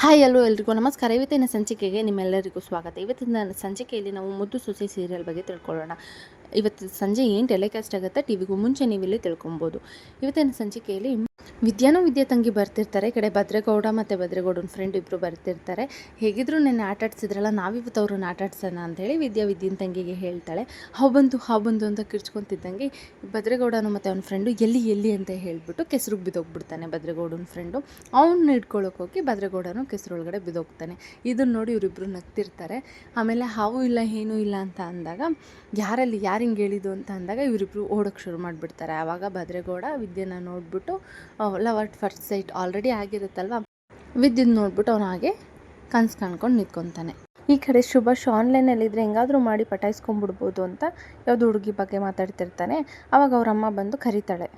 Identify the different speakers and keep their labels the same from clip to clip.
Speaker 1: Hi ಎಲ್ಲೋ ಎಲ್ರಿಗೂ ನಮಸ್ಕಾರ. ಇವತ್ತಿನ ಸಂಚಿಕೆಗೆ ನಿಮ್ಮೆಲ್ಲರಿಗೂ ಸ್ವಾಗತ. ಇವತ್ತಿನ ಸಂಚಿಕೆಯಲ್ಲಿ ನಾವು ಮುದ್ದು ಸೊಸೆ ಸೀರಿಯಲ್ ಬಗ್ಗೆ ತಿಳ್ಕೊಳ್ಳೋಣ. ಇವತ್ತು ಸಂಜೆ ಏನು ಟೆಲಿಕಾಸ್ಟ್ ಆಗುತ್ತೆ, ಟಿವಿಗೂ ಮುಂಚೆ ನೀವಿಲ್ಲಿ ತಿಳ್ಕೊಬೋದು. ಇವತ್ತಿನ ಸಂಚಿಕೆಯಲ್ಲಿ ವಿದ್ಯಾನೂ ವಿದ್ಯಾ ತಂಗಿ ಬರ್ತಿರ್ತಾರೆ, ಕಡೆ ಭದ್ರೇಗೌಡ ಮತ್ತು ಭದ್ರೇಗೌಡನ ಫ್ರೆಂಡ್ ಇಬ್ಬರು ಬರ್ತಿರ್ತಾರೆ. ಹೇಗಿದ್ರು ನೆನ್ನೆ ಆಟ ಆಡ್ಸಿದ್ರಲ್ಲ, ನಾವಿವತ್ತು ಅವ್ರನ್ನ ಆಟ ಆಡ್ಸೋಣ ಅಂತೇಳಿ ವಿದ್ಯಾ ವಿದ್ಯನ್ ತಂಗಿಗೆ ಹೇಳ್ತಾಳೆ. ಹಾವು ಬಂತು ಹಾವು ಬಂತು ಅಂತ ಕಿರ್ಚ್ಕೊತಿದ್ದಂಗೆ ಭದ್ರೇಗೌಡನು ಮತ್ತು ಅವನ ಫ್ರೆಂಡು ಎಲ್ಲಿ ಎಲ್ಲಿ ಅಂತ ಹೇಳ್ಬಿಟ್ಟು ಕೆಸರು ಬಿದ್ದೋಗ್ಬಿಡ್ತಾನೆ ಭದ್ರೇಗೌಡನ ಫ್ರೆಂಡು ಅವ್ನ ಹಿಡ್ಕೊಳ್ಳೋಕೆ ಹೋಗಿ ಭದ್ರೇಗೌಡನು ಕೆಸರೊಳಗಡೆ ಬಿದ್ದೋಗ್ತಾನೆ ಇದನ್ನು ನೋಡಿ ಇವರಿಬ್ಬರು ನಗ್ತಿರ್ತಾರೆ. ಆಮೇಲೆ ಹಾವು ಇಲ್ಲ, ಏನೂ ಇಲ್ಲ ಅಂತ ಅಂದಾಗ, ಯಾರಲ್ಲಿ ಯಾರು ಹಿಂಗೆ ಹೇಳಿದ್ದು ಅಂತ ಅಂದಾಗ ಇವರಿಬ್ಬರು ಓಡೋಕ್ಕೆ ಶುರು ಮಾಡಿಬಿಡ್ತಾರೆ. ಆವಾಗ ಭದ್ರೇಗೌಡ ವಿದ್ಯೆನ ನೋಡಿಬಿಟ್ಟು love at first sight already ಆಗಿರುತ್ತಲ್ವ? ವಿದ್ಯುತ್ ನೋಡ್ಬಿಟ್ಟು ಅವನು ಹಾಗೆ ಕನ್ಸು ಕಾಣ್ಕೊಂಡು ನಿಂತ್ಕೊತಾನೆ. ಈ ಕಡೆ ಶುಭಾಶ್ ಆನ್ಲೈನಲ್ಲಿದ್ದರೆ ಹೆಂಗಾದರೂ ಮಾಡಿ ಪಟಾಯಿಸ್ಕೊಂಡ್ಬಿಡ್ಬೋದು ಅಂತ ಯಾವುದು ಹುಡುಗಿ ಬಗ್ಗೆ ಮಾತಾಡ್ತಿರ್ತಾನೆ. ಅವಾಗ ಅವ್ರ ಅಮ್ಮ ಬಂದು ಕರೀತಾಳೆ.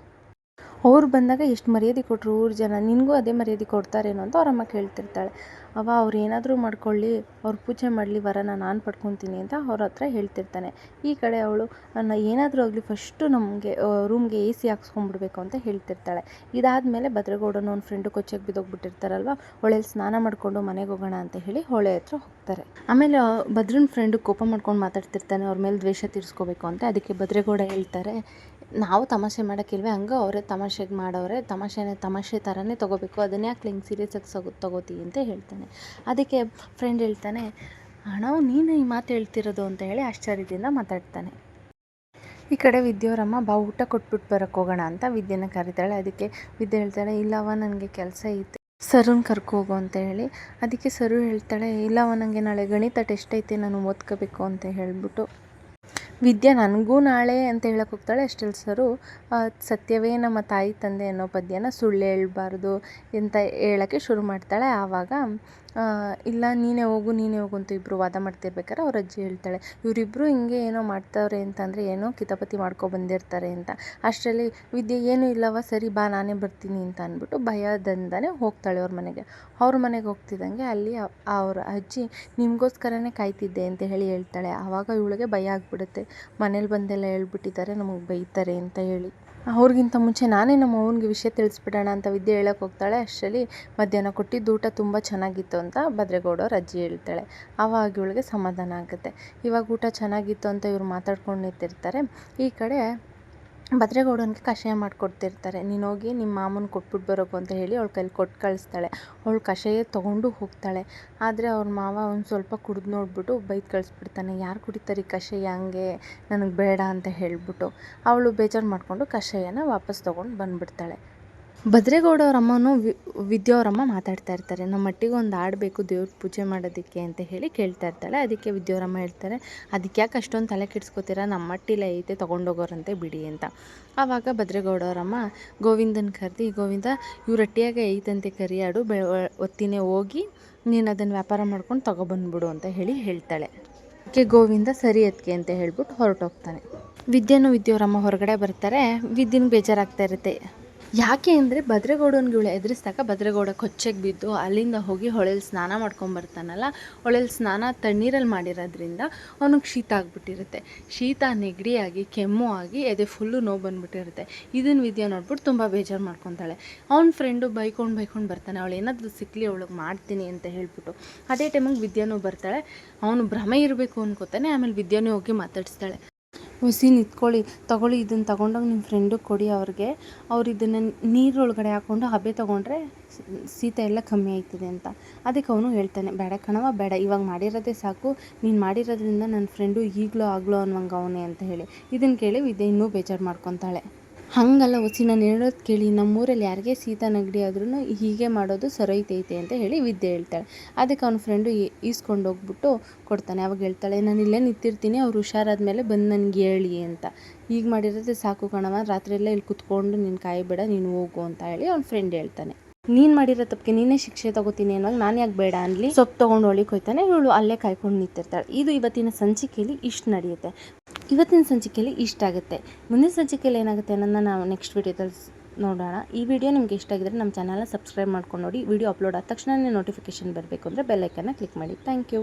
Speaker 1: ಅವ್ರು ಬಂದಾಗ ಎಷ್ಟು ಮರ್ಯಾದೆ ಕೊಟ್ಟರು ಊರು ಜನ ನಿನಗೂ ಅದೇ ಮರ್ಯಾದೆ ಕೊಡ್ತಾರೇನೋ ಅಂತ ಅವ್ರ ಅಮ್ಮ ಕೇಳ್ತಿರ್ತಾಳೆ. ಅವ ಅವ್ರು ಏನಾದರೂ ಮಾಡ್ಕೊಳ್ಳಿ, ಅವ್ರು ಪೂಜೆ ಮಾಡಲಿ, ವರನ ನಾನು ಪಡ್ಕೊತೀನಿ ಅಂತ ಅವ್ರ ಹತ್ರ ಹೇಳ್ತಿರ್ತಾನೆ. ಈ ಕಡೆ ಅವಳು ನನ್ನ ಏನಾದರೂ ಆಗಲಿ ಫಸ್ಟು ನಮಗೆ ರೂಮ್ಗೆ ಎ ಸಿ ಹಾಕ್ಸ್ಕೊಂಡ್ಬಿಡ್ಬೇಕು ಅಂತ ಹೇಳ್ತಿರ್ತಾಳೆ. ಇದಾದಮೇಲೆ ಭದ್ರಗೌಡನ ಒಂದು ಫ್ರೆಂಡು ಕೊಚ್ಚೆಗೆ ಬಿದ್ದೋಗ್ಬಿಟ್ಟಿರ್ತಾರಲ್ವ ಹೊಳೆಯಲ್ಲಿ ಸ್ನಾನ ಮಾಡಿಕೊಂಡು ಮನೆಗೆ ಹೋಗೋಣ ಅಂತ ಹೇಳಿ ಹೊಳೆ ಹತ್ರ ಹೋಗ್ತಾರೆ. ಆಮೇಲೆ ಭದ್ರನ ಫ್ರೆಂಡು ಕೋಪ ಮಾಡ್ಕೊಂಡು ಮಾತಾಡ್ತಿರ್ತಾನೆ, ಅವ್ರ ಮೇಲೆ ದ್ವೇಷ ತೀರಿಸ್ಕೋಬೇಕು ಅಂತ. ಅದಕ್ಕೆ ಭದ್ರಗೌಡ ಹೇಳ್ತಾರೆ ನಾವು ತಮಾಷೆ ಮಾಡೋಕ್ಕಿಲ್ವೇ? ಹಂಗೆ ಅವರೇ ತಮಾಷೆಗೆ ಮಾಡೋರೆ ತಮಾಷೆನೇ, ತಮಾಷೆ ಥರನೇ ತೊಗೋಬೇಕು. ಅದನ್ನೇ ಯಾಕೆ ಹಿಂಗೆ ಸೀರಿಯಸ್ಸಾಗಿ ಸಗ, ತೊಗೋತಿ ಅಂತ ಹೇಳ್ತಾನೆ. ಅದಕ್ಕೆ ಫ್ರೆಂಡ್ ಹೇಳ್ತಾನೆ, ಅಣ್ಣ, ನೀನು ಈ ಮಾತು ಹೇಳ್ತಿರೋದು ಅಂತ ಹೇಳಿ ಆಶ್ಚರ್ಯದಿಂದ ಮಾತಾಡ್ತಾನೆ. ಈ ಕಡೆ ವಿದ್ಯೋರಮ್ಮ, ಬಾ, ಊಟ ಕೊಟ್ಬಿಟ್ಟು ಬರೋಕ್ಕೆ ಹೋಗೋಣ ಅಂತ ವಿದ್ಯೆನ ಕರೀತಾಳೆ. ಅದಕ್ಕೆ ವಿದ್ಯೆ ಹೇಳ್ತಾಳೆ ಇಲ್ಲವ ನನಗೆ ಕೆಲಸ ಐತೆ. ಸರುನ್ ಕರ್ಕೋಗು ಅಂತ ಹೇಳಿ. ಅದಕ್ಕೆ ಸರು ಹೇಳ್ತಾಳೆ ಇಲ್ಲವ ನನಗೆ ನಾಳೆ ಗಣಿತ ಟೆಸ್ಟ್ ಐತೆ, ನಾನು ಓದ್ಕೋಬೇಕು ಅಂತ ಹೇಳಿಬಿಟ್ಟು ವಿದ್ಯಾ ನನಗೂ ನಾಳೆ ಅಂತ ಹೇಳಕ್ಕೆ ಹೋಗ್ತಾಳೆ ಅಷ್ಟರಲ್ಲಿ ಸರು ಸತ್ಯವೇ ನಮ್ಮ ತಾಯಿ ತಂದೆ ಅನ್ನೋ ಪದ್ಯನ ಸುಳ್ಳು ಹೇಳಬಾರ್ದು ಅಂತ ಹೇಳೋಕ್ಕೆ ಶುರು ಮಾಡ್ತಾಳೆ. ಆವಾಗ ಇಲ್ಲ, ನೀನೇ ಹೋಗು ನೀನೇ ಹೋಗು ಅಂತ ಇಬ್ಬರು ವಾದ ಮಾಡ್ತಿರ್ಬೇಕಾದ್ರೆ ಅವ್ರ ಅಜ್ಜಿ ಹೇಳ್ತಾಳೆ. ಇವರಿಬ್ಬರು ಹಿಂಗೆ ಏನೋ ಮಾಡ್ತಾವ್ರೆ ಅಂತಂದರೆ ಏನೋ ಕಿತಾಪತಿ ಮಾಡ್ಕೊ ಬಂದಿರ್ತಾರೆ ಅಂತ. ಅಷ್ಟರಲ್ಲಿ, ವಿದ್ಯೆ ಏನೂ ಇಲ್ಲವ ಸರಿ ಬಾ, ನಾನೇ ಬರ್ತೀನಿ ಅಂತ ಅಂದ್ಬಿಟ್ಟು ಭಯದಿಂದನೇ ಹೋಗ್ತಾಳೆ ಅವ್ರ ಮನೆಗೆ. ಅವ್ರ ಮನೆಗೆ ಹೋಗ್ತಿದ್ದಂಗೆ ಅಲ್ಲಿ ಅವ್ರ ಅಜ್ಜಿ ನಿಮಗೋಸ್ಕರನೇ ಕಾಯ್ತಿದ್ದೆ ಅಂತ ಹೇಳಿ ಹೇಳ್ತಾಳೆ. ಆವಾಗ ಇವಳಿಗೆ ಭಯ ಆಗಿಬಿಡುತ್ತೆ. ಮನೇಲಿ ಬಂದೆಲ್ಲ ಹೇಳ್ಬಿಟ್ಟಿದ್ದಾರೆ, ನಮಗೆ ಬೈತಾರೆ ಅಂತ ಹೇಳಿ. ಅವ್ರಿಗಿಂತ ಮುಂಚೆ ನಾನೇ ನಮ್ಮ ಅವ್ವನಿಗೆ ವಿಷಯ ತಿಳಿಸ್ಬಿಡೋಣ ಅಂತ ವಿದ್ಯೆ ಹೇಳಕ್ಕೆ ಹೋಗ್ತಾಳೆ. ಅಷ್ಟರಲ್ಲಿ ಮಧ್ಯಾಹ್ನ ಕೊಟ್ಟಿದ್ದು ಊಟ ತುಂಬ ಚೆನ್ನಾಗಿತ್ತು ಅಂತ ಭದ್ರೇಗೌಡವ್ರ ಅಜ್ಜಿ ಹೇಳ್ತಾಳೆ. ಆವಾಗ ಇವಳಿಗೆ ಸಮಾಧಾನ ಆಗುತ್ತೆ. ಇವಾಗ ಊಟ ಚೆನ್ನಾಗಿತ್ತು ಅಂತ ಇವ್ರು ಮಾತಾಡ್ಕೊಂಡು ನಿಂತಿರ್ತಾರೆ ಈ ಕಡೆ ಭದ್ರೇಗೌಡನಿಗೆ ಕಷಾಯ ಮಾಡಿಕೊಡ್ತಿರ್ತಾರೆ. ನೀನು ಹೋಗಿ ನಿಮ್ಮ ಮಾಮನ ಕೊಟ್ಬಿಟ್ಟು ಬರೋಕು ಅಂತ ಹೇಳಿ ಅವಳು ಕೈಲಿ ಕೊಟ್ಟು ಕಳಿಸ್ತಾಳೆ. ಅವಳು ಕಷಾಯ ತೊಗೊಂಡು ಹೋಗ್ತಾಳೆ. ಆದರೆ ಅವ್ರ ಮಾವ ಒಂದು ಸ್ವಲ್ಪ ಕುಡಿದು ನೋಡ್ಬಿಟ್ಟು ಬೈದು ಕಳಿಸ್ಬಿಡ್ತಾನೆ. ಯಾರು ಕುಡಿತಾರೆ ಈ ಕಷಾಯ ಹಂಗೆ? ನನಗೆ ಬೇಡ ಅಂತ ಹೇಳಿಬಿಟ್ಟು ಅವಳು ಬೇಜಾರು ಮಾಡಿಕೊಂಡು ಕಷಾಯನ ವಾಪಸ್ ತೊಗೊಂಡು ಬಂದುಬಿಡ್ತಾಳೆ. ಭದ್ರೇಗೌಡ ಅವ್ರ ಅಮ್ಮನೂ ವಿ, ವಿದ್ಯಾ ಅವ್ರಮ್ಮ ಮಾತಾಡ್ತಾ ಇರ್ತಾರೆ. ನಮ್ಮ ಮಟ್ಟಿಗೆ ಒಂದು ಆಡಬೇಕು ದೇವ್ರ ಪೂಜೆ ಮಾಡೋದಕ್ಕೆ ಅಂತ ಹೇಳಿ ಕೇಳ್ತಾ ಇರ್ತಾಳೆ. ಅದಕ್ಕೆ ವಿದ್ಯಾವರಮ್ಮ ಹೇಳ್ತಾರೆ, ಅದಕ್ಕೆ ಯಾಕೆ ಅಷ್ಟೊಂದು ತಲೆ ಕೆಡಿಸ್ಕೋತೀರ? ನಮ್ಮ ಮಟ್ಟಿಲ್ಲ ಐತೆ, ತೊಗೊಂಡೋಗೋರಂತೆ ಬಿಡಿ ಅಂತ. ಆವಾಗ ಭದ್ರೇಗೌಡ ಅವರಮ್ಮ, ಗೋವಿಂದನ ಕರೆದು, ಗೋವಿಂದ, ಇವ್ರ ಅಟ್ಟಿಯಾಗೆ ಐತಂತೆ, ಕರಿಯಾಡು, ಬೆ ಒತ್ತಿನೇ ಹೋಗಿ ನೀನು ಅದನ್ನು ವ್ಯಾಪಾರ ಮಾಡ್ಕೊಂಡು ತೊಗೊಬಂದ್ಬಿಡು ಅಂತ ಹೇಳಿ ಹೇಳ್ತಾಳೆ. ಅದಕ್ಕೆ ಗೋವಿಂದ, ಸರಿ ಅದಕ್ಕೆ ಅಂತ ಹೇಳ್ಬಿಟ್ಟು ಹೊರಟೋಗ್ತಾನೆ. ವಿದ್ಯೆನೂ ವಿದ್ಯಾವ್ರಮ್ಮ ಹೊರಗಡೆ ಬರ್ತಾರೆ. ವಿದ್ಯೆನ ಬೇಜಾರಾಗ್ತಾ ಇರುತ್ತೆ. ಯಾಕೆ ಅಂದರೆ ಭದ್ರೇಗೌಡನಿಗೆ ಇವಳು ಎದುರಿಸಿದಾಗ ಭದ್ರಗೌಡ ಕೊಚ್ಚೆಗೆ ಬಿದ್ದು ಅಲ್ಲಿಂದ ಹೋಗಿ ಹೊಳೆಯಲ್ಲಿ ಸ್ನಾನ ಮಾಡ್ಕೊಂಬರ್ತಾನಲ್ಲ ಹೊಳೆಯಲ್ಲಿ ಸ್ನಾನ ತಣ್ಣೀರಲ್ಲಿ ಮಾಡಿರೋದ್ರಿಂದ ಅವನಿಗೆ ಶೀತ ಆಗಿಬಿಟ್ಟಿರುತ್ತೆ. ಶೀತ ನೆಗಡಿಯಾಗಿ, ಕೆಮ್ಮು ಆಗಿ, ಎದೆ ಫುಲ್ಲು ನೋವು ಬಂದುಬಿಟ್ಟಿರುತ್ತೆ. ಇದನ್ನು ವಿದ್ಯೆ ನೋಡ್ಬಿಟ್ಟು ತುಂಬ ಬೇಜಾರು ಮಾಡ್ಕೊತಾಳೆ. ಅವ್ನ ಫ್ರೆಂಡು ಬೈಕೊಂಡು ಬೈಕೊಂಡು ಬರ್ತಾನೆ. ಅವಳು ಏನಾದರೂ ಸಿಕ್ಕಲಿ ಅವಳಿಗೆ ಮಾಡ್ತೀನಿ ಅಂತ ಹೇಳ್ಬಿಟ್ಟು ಅದೇ ಟೈಮಿಗೆ ವಿದ್ಯಾನೂ ಬರ್ತಾಳೆ. ಅವನು ಭ್ರಮೆ ಇರಬೇಕು ಅನ್ಕೋತಾನೆ, ಆಮೇಲೆ ವಿದ್ಯಾನೂ ಹೋಗಿ ಮಾತಾಡಿಸ್ತಾಳೆ. ಹುಸಿ ನಿಂತ್ಕೊಳ್ಳಿ. ತಗೊಳ್ಳಿ, ಇದನ್ನು ತಗೊಂಡೋಗಿ ನಿಮ್ಮ ಫ್ರೆಂಡಿಗೆ ಕೊಡಿ ಅವ್ರಿಗೆ. ಅವ್ರು ಇದನ್ನು ನೀರೊಳಗಡೆ ಹಾಕ್ಕೊಂಡು ಹಬೆ ತೊಗೊಂಡ್ರೆ ಶೀತ ಎಲ್ಲ ಕಮ್ಮಿ ಆಯ್ತದೆ ಅಂತ. ಅದಕ್ಕೆ ಅವನು ಹೇಳ್ತಾನೆ, ಬೇಡ ಕಣವ ಬೇಡ. ಇವಾಗ ಮಾಡಿರೋದೇ ಸಾಕು. ನೀನು ಮಾಡಿರೋದ್ರಿಂದ ನನ್ನ ಫ್ರೆಂಡು ಈಗಲೂ ಆಗಲೋ ಅನ್ನೋಂಗೆ ಅವನೇ ಅಂತ ಹೇಳಿ. ಇದನ್ನು ಕೇಳಿ ವಿದ್ಯೆ ಇನ್ನೂ ಬೇಜಾರು ಮಾಡ್ಕೊತಾಳೆ. ಹಾಗಲ್ಲ ಒಸಿ ನಾನು ಹೇಳೋದು ಕೇಳಿ ನಮ್ಮೂರಲ್ಲಿ ಯಾರಿಗೆ ಸೀತಾ ನೆಗಡಿ ಆದ್ರೂ ಹೀಗೆ ಮಾಡೋದು ಸರೋಯ್ತೈತೆ ಅಂತ ಹೇಳಿ ವಿದ್ಯೆ ಹೇಳ್ತಾಳೆ. ಅದಕ್ಕೆ ಅವ್ನ ಫ್ರೆಂಡು ಈಸ್ಕೊಂಡು ಹೋಗ್ಬಿಟ್ಟು ಕೊಡ್ತಾನೆ. ಅವಾಗ ಹೇಳ್ತಾಳೆ, ನಾನು ಇಲ್ಲೇ ನಿಂತಿರ್ತೀನಿ, ಅವ್ರು ಹುಷಾರಾದ್ಮೇಲೆ ಬಂದು ನನಗೆ ಹೇಳಿ ಅಂತ. ಈಗ ಮಾಡಿರೋದೇ ಸಾಕು ಕಣವ ರಾತ್ರಿಯೆಲ್ಲ ಇಲ್ಲಿ ಕುತ್ಕೊಂಡು ನೀನು ಕಾಯಬೇಡ, ನೀನು ಹೋಗು ಅಂತ ಹೇಳಿ ಅವ್ನ ಫ್ರೆಂಡ್ ಹೇಳ್ತಾನೆ. ನೀನು ಮಾಡಿರೋ ತಪ್ಪಿಗೆ ನೀನೇ ಶಿಕ್ಷೆ ತಗೋತೀನಿ ಅನ್ನೋ ನಾನು ಯಾಕೆ ಬೇಡ ಅನ್ಲಿ? ಸೊಪ್ಪು ತೊಗೊಂಡು ಹೋಗ್ಲಿಕ್ಕೆ ಇವಳು ಅಲ್ಲೇ ಕಾಯ್ಕೊಂಡು ನಿಂತಿರ್ತಾಳೆ. ಇದು ಇವತ್ತಿನ ಸಂಚಿಕೆಯಲ್ಲಿ ಇಷ್ಟು ನಡೆಯುತ್ತೆ. ಇವತ್ತಿನ ಸಂಚಿಕೆಯಲ್ಲಿ ಇಷ್ಟ ಆಗುತ್ತೆ. ಮುಂದಿನ ಸಂಚಿಕೆಯಲ್ಲಿ ಏನಾಗುತ್ತೆ ಅನ್ನೋದನ್ನ ನಾವು ನೆಕ್ಸ್ಟ್ ವೀಡಿಯೋದಲ್ಲಿ ನೋಡೋಣ. ಈ ವಿಡಿಯೋ ನಿಮ್ಗೆ ಇಷ್ಟ ಆಗಿದ್ರೆ ನಮ್ಮ ಚಾನಲ್ನ ಸಬ್ಸ್ಕ್ರೈಬ್ ಮಾಡ್ಕೊಂಡು ನೋಡಿ. ವಿಡಿಯೋ ಅಪ್ಲೋಡ್ ಆದ ತಕ್ಷಣ ನೋಟಿಫಿಕೇಷನ್ ಬರಬೇಕು ಅಂದರೆ ಬೆಲ್ಲೈಕನ್ನ ಕ್ಲಿಕ್ ಮಾಡಿ. Thank you